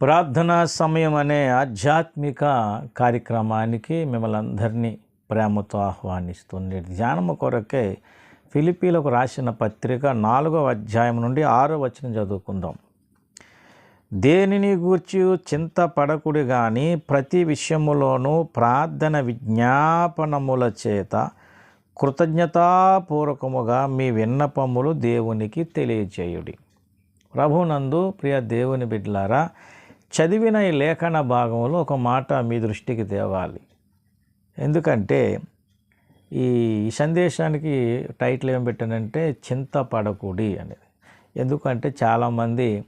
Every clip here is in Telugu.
ప్రార్థనా సమయం అనే ఆధ్యాత్మిక కార్యక్రమానికి మిమ్మల్ని అందరినీ ప్రేమతో ఆహ్వానిస్తుంది ధ్యానము కొరకే ఫిలిపీలకు రాసిన పత్రిక నాలుగవ అధ్యాయం నుండి ఆరో వచనం చదువుకుందాం. దేనిని గూర్చి చింతపడకుడు కానీ ప్రతి విషయములోనూ ప్రార్థన విజ్ఞాపనముల చేత కృతజ్ఞతాపూర్వకముగా మీ విన్నపములు దేవునికి తెలియచేయుడి ప్రభునందు ప్రియ దేవుని బిడ్డలారా చదివిన ఈ లేఖన భాగంలో ఒక మాట మీ దృష్టికి తేవాలి. ఎందుకంటే ఈ సందేశానికి టైటిల్ ఏం పెట్టానంటే చింతపడకూడి అనేది. ఎందుకంటే చాలామంది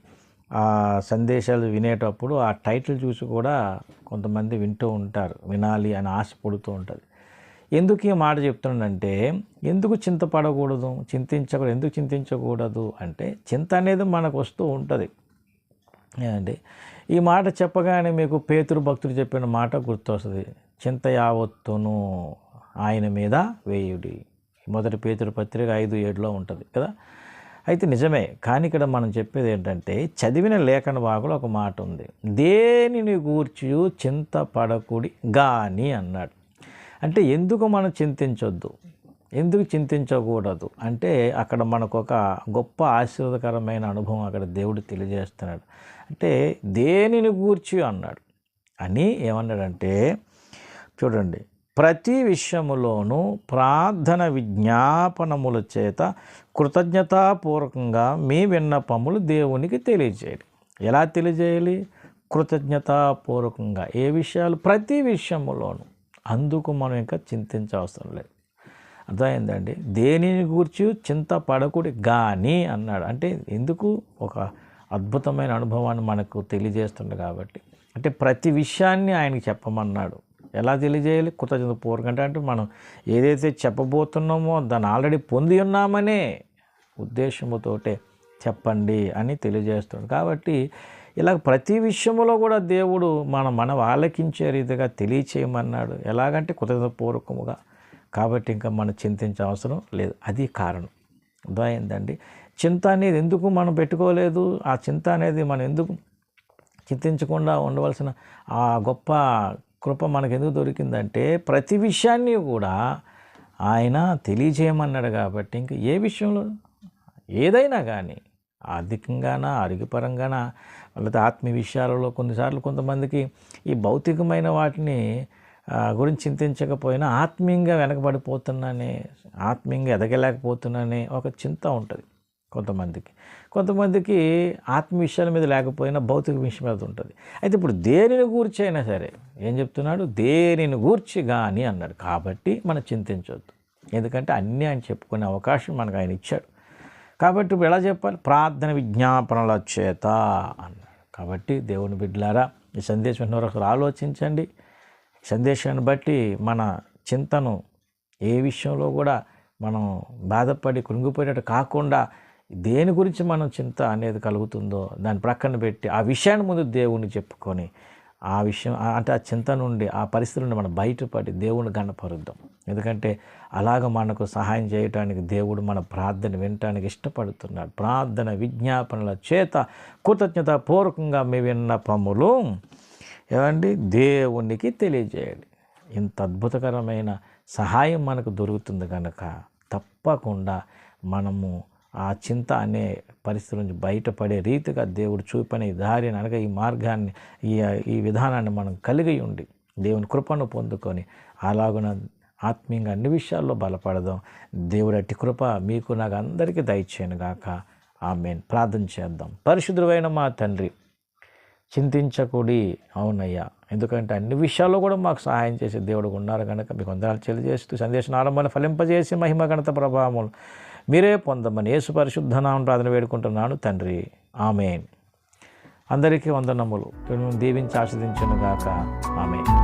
ఆ సందేశాలు వినేటప్పుడు ఆ టైటిల్ చూసి కూడా కొంతమంది వింటూ ఉంటారు వినాలి అని ఆశ పడుతూ ఉంటుంది. ఎందుకు ఈ మాట చెప్తున్నానంటే ఎందుకు చింతపడకూడదు? చింతించకూడదు. ఎందుకు చింతించకూడదు? అంటే చింత అనేది మనకు వస్తూ ఉంటుంది. అండి ఈ మాట చెప్పగానే మీకు పేతురు భక్తుడు చెప్పిన మాట గుర్తొస్తుంది. చింత యావత్తును ఆయన మీద వేయుడి. మొదటి పేతురు పత్రిక ఐదు ఏడులో ఉంటుంది కదా? అయితే నిజమే కానీ ఇక్కడ మనం చెప్పేది ఏంటంటే చదివిన లేఖన భాగంలో ఒక మాట ఉంది. దేనిని గూర్చి చింతపడకుడి గాని అన్నాడు. అంటే ఎందుకు మనం చింతించొద్దు? ఎందుకు చింతించకూడదు? అంటే అక్కడ మనకు ఒక గొప్ప ఆశీర్వదకరమైన అనుభవం అక్కడ దేవుడు తెలియజేస్తున్నాడు. అంటే దేనిని గూర్చి అన్నాడు? అని ఏమన్నాడంటే చూడండి ప్రతి విషయములోనూ ప్రార్థన విజ్ఞాపనముల చేత కృతజ్ఞతాపూర్వకంగా మీ విన్నపములు దేవునికి తెలియజేయాలి ఎలా తెలియజేయాలి? కృతజ్ఞతాపూర్వకంగా. ఏ విషయాలు? ప్రతి విషయములోనూ. అందుకు మనం ఇంకా చింతించవసరం లేదు. అర్థమైందండి. దేనిని గూర్చి చింతపడకుడి కానీ అన్నాడు. అంటే ఎందుకు? ఒక అద్భుతమైన అనుభవాన్ని మనకు తెలియజేస్తుంది కాబట్టి. అంటే ప్రతి విషయాన్ని ఆయనకి చెప్పమన్నాడు. ఎలా తెలియజేయాలి? కృతజ్ఞత పూర్వకంటే అంటే మనం ఏదైతే చెప్పబోతున్నామో దాన్ని ఆల్రెడీ పొంది ఉన్నామనే ఉద్దేశముతోటే చెప్పండి అని తెలియజేస్తుంది కాబట్టి ఇలా ప్రతి విషయంలో కూడా దేవుడు మన మనం ఆలకించే రీతిగా తెలియచేయమన్నాడు. ఎలాగంటే కృతజ్ఞతపూర్వకముగా కాబట్టి ఇంకా మనం చింతించే అవసరం లేదు. అది కారణం. అర్థమైందండి? చింత అనేది ఎందుకు మనం పెట్టుకోలేదు? ఆ చింత అనేది మనం ఎందుకు చింతించకుండా ఉండవలసిన ఆ గొప్ప కృప మనకు ఎందుకు దొరికిందంటే ప్రతి విషయాన్ని కూడా ఆయన తెలియజేయమన్నాడు కాబట్టి ఇంక ఏ విషయంలో ఏదైనా కానీ ఆర్థికంగానా ఆరోగ్యపరంగానా లేకపోతే ఆత్మీయ విషయాలలో కొన్నిసార్లు కొంతమందికి ఈ భౌతికమైన వాటిని గురించి చింతించకపోయినా ఆత్మీయంగా వెనకబడిపోతున్నానే ఆత్మీయంగా ఎదగలేకపోతున్నానే ఒక చింత ఉంటుంది కొంతమందికి. కొంతమందికి ఆత్మ విషయాల మీద లేకపోయినా భౌతిక విషయం మీద ఉంటుంది. అయితే ఇప్పుడు దేనిని గూర్చి అయినా సరే ఏం చెప్తున్నాడు? దేనిని గూర్చి కానీ అన్నాడు. కాబట్టి మనం చింతించవద్దు ఎందుకంటే అన్నీ ఆయన చెప్పుకునే అవకాశం మనకు ఆయన ఇచ్చాడు. కాబట్టి ఇప్పుడు ఎలా చెప్పాలి? ప్రార్థన విజ్ఞాపనల చేత అన్నాడు. కాబట్టి దేవుని బిడ్డలారా ఈ సందేశం విన్న ఒకసారి ఆలోచించండి. సందేశాన్ని బట్టి మన చింతను ఏ విషయంలో కూడా మనం బాధపడి కృంగిపోయేటట్టు కాకుండా దేని గురించి మనం చింత అనేది కలుగుతుందో దాన్ని ప్రక్కన పెట్టి ఆ విషయాన్ని ముందు దేవుణ్ణి చెప్పుకొని ఆ విషయం అంటే ఆ చింత నుండి ఆ పరిస్థితి నుండి మనం బయటపడి దేవుని గణపరుద్దాం. ఎందుకంటే అలాగ మనకు సహాయం చేయటానికి దేవుడు మన ప్రార్థన వినటానికి ఇష్టపడుతున్నాడు. ప్రార్థన విజ్ఞాపనల చేత కృతజ్ఞత పూర్వకంగా మీ విన్నపములు ఏమండి? దేవునికి తెలియజేయాలి ఇంత అద్భుతకరమైన సహాయం మనకు దొరుకుతుంది కనుక తప్పకుండా మనము ఆ చింత అనే పరిస్థితి నుంచి బయటపడే రీతిగా దేవుడు చూపని ఈ దారిని అనగా ఈ మార్గాన్ని ఈ ఈ విధానాన్ని మనం కలిగి ఉండి దేవుని కృపను పొందుకొని అలాగున ఆత్మీయంగా అన్ని విషయాల్లో బలపడదాం. దేవుడు అట్టి కృప మీకు నాకు అందరికీ దయచేయను గాక. ఆమెన్. ప్రార్థన చేద్దాం. పరిశుద్ధుడైన మా తండ్రి చింతించకుడి. అవునయ్యా. ఎందుకంటే అన్ని విషయాల్లో కూడా మాకు సహాయం చేసే దేవుడు ఉన్నారు కనుక మీకు వందనాలు తెలియజేస్తూ సందేశం ఆరంభాన్ని ఫలింపజేసి మహిమ గణత ప్రభావములు మీరే పొందమని యేసు పరిశుద్ధనామం ప్రార్థన వేడుకుంటున్నాను తండ్రి. ఆమెన్. అందరికీ వందనములు. దీవించి ఆస్వాదించను గాక. ఆమె